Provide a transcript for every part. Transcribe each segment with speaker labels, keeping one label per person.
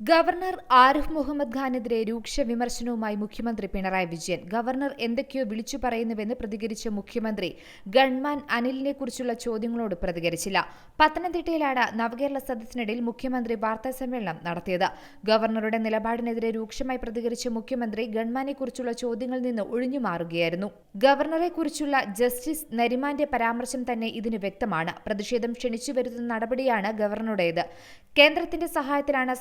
Speaker 1: Governor Arif Muhammad ഖാനെതിരെ രൂക്ഷ വിമർശനവുമായി മുഖ്യമന്ത്രി പിണറായി വിജയൻ. ഗവർണർ എന്തൊക്കെയോ വിളിച്ചു പറയുന്നുവെന്ന് പ്രതികരിച്ച മുഖ്യമന്ത്രി ഗൺമാൻ അനിലിനെക്കുറിച്ചുള്ള ചോദ്യങ്ങളോട് പ്രതികരിച്ചില്ല. പത്തനംതിട്ടയിലാണ് നവകേരള സദസ്സിനിടയിൽ മുഖ്യമന്ത്രി വാർത്താ സമ്മേളനം നടത്തിയത്. ഗവർണറുടെ നിലപാടിനെതിരെ രൂക്ഷമായി പ്രതികരിച്ച മുഖ്യമന്ത്രി ഗൺമാനെക്കുറിച്ചുള്ള ചോദ്യങ്ങളിൽ നിന്ന് ഒഴിഞ്ഞു മാറുകയായിരുന്നു. ഗവർണറെക്കുറിച്ചുള്ള ജസ്റ്റിസ് നരിമാന്റെ പരാമർശം തന്നെ ഇതിന് വ്യക്തമാണ്. പ്രതിഷേധം ക്ഷണിച്ചു വരുത്തുന്ന നടപടിയാണ് ഗവർണറുടേത്. കേന്ദ്രത്തിന്റെ സഹായത്തിലാണ്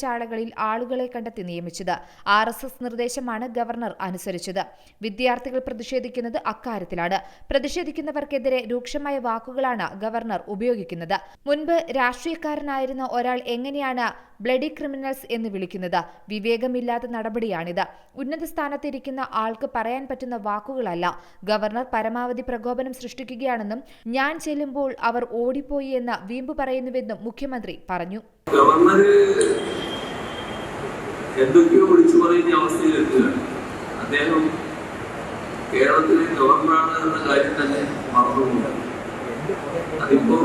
Speaker 1: സർവകലാശാലകളിൽ ആളുകളെ കണ്ടെത്തി നിയമിച്ചത്. ആർ എസ് എസ് നിർദ്ദേശമാണ് ഗവർണർ അനുസരിച്ചത്. വിദ്യാർത്ഥികൾ പ്രതിഷേധിക്കുന്നത് അക്കാര്യത്തിലാണ്. പ്രതിഷേധിക്കുന്നവർക്കെതിരെ രൂക്ഷമായ വാക്കുകളാണ് ഗവർണർ ഉപയോഗിക്കുന്നത്. മുൻപ് രാഷ്ട്രീയക്കാരനായിരുന്ന ഒരാൾ എങ്ങനെയാണ് ബ്ലഡി ക്രിമിനൽസ് എന്ന് വിളിക്കുന്നത്? വിവേകമില്ലാത്ത നടപടിയാണിത്. ഉന്നത സ്ഥാനത്തിരിക്കുന്ന ആൾക്ക് പറയാൻ പറ്റുന്ന വാക്കുകളല്ല. ഗവർണർ പരമാവധി പ്രകോപനം സൃഷ്ടിക്കുകയാണെന്നും ഞാൻ ചെല്ലുമ്പോൾ അവർ ഓടിപ്പോയി എന്ന് വീമ്പ് പറയുന്നുവെന്നും മുഖ്യമന്ത്രി പറഞ്ഞു.
Speaker 2: ഗവർണറ് എന്തൊക്കെയോ വിളിച്ചു പറയുന്ന അവസ്ഥയിലെത്തുകയാണ് അദ്ദേഹം കേരളത്തിലെ ഗവർണറാണ് എന്ന കാര്യം തന്നെ മറന്നുകൊണ്ട് അതിപ്പോ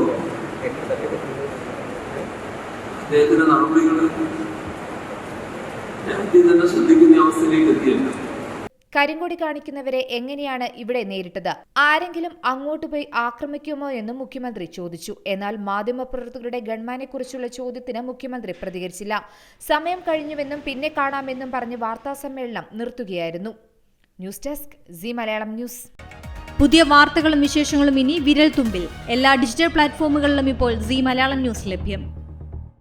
Speaker 2: അദ്ദേഹത്തിന്റെ നടപടികൾ രാജ്യം തന്നെ ശ്രദ്ധിക്കുന്ന അവസ്ഥയിലേക്ക് എത്തിയല്ലോ.
Speaker 1: കരിങ്കൊടി കാണിക്കുന്നവരെ എങ്ങനെയാണ് ഇവിടെ നേരിട്ടത്? ആരെങ്കിലും അങ്ങോട്ട് പോയി ആക്രമിക്കുമോ എന്നും മുഖ്യമന്ത്രി ചോദിച്ചു. എന്നാൽ മാധ്യമപ്രവർത്തകരുടെ ഗൺമാനെക്കുറിച്ചുള്ള ചോദ്യത്തിന് മുഖ്യമന്ത്രി പ്രതികരിച്ചില്ല. സമയം കഴിഞ്ഞുവെന്നും പിന്നെ കാണാമെന്നും പറഞ്ഞ് വാർത്താ വാർത്താസമ്മേളനം നിർത്തുകയായിരുന്നു. News desk C Malayalam news.
Speaker 3: പുതിയ വാർത്തകളും വിശേഷങ്ങളും ഇനി വിരൽ തുമ്പിൽ എല്ലാ ഡിജിറ്റൽ പ്ലാറ്റ്ഫോമുകളിലും ഇപ്പോൾ സി മലയാളം ന്യൂസ് ലഭ്യം.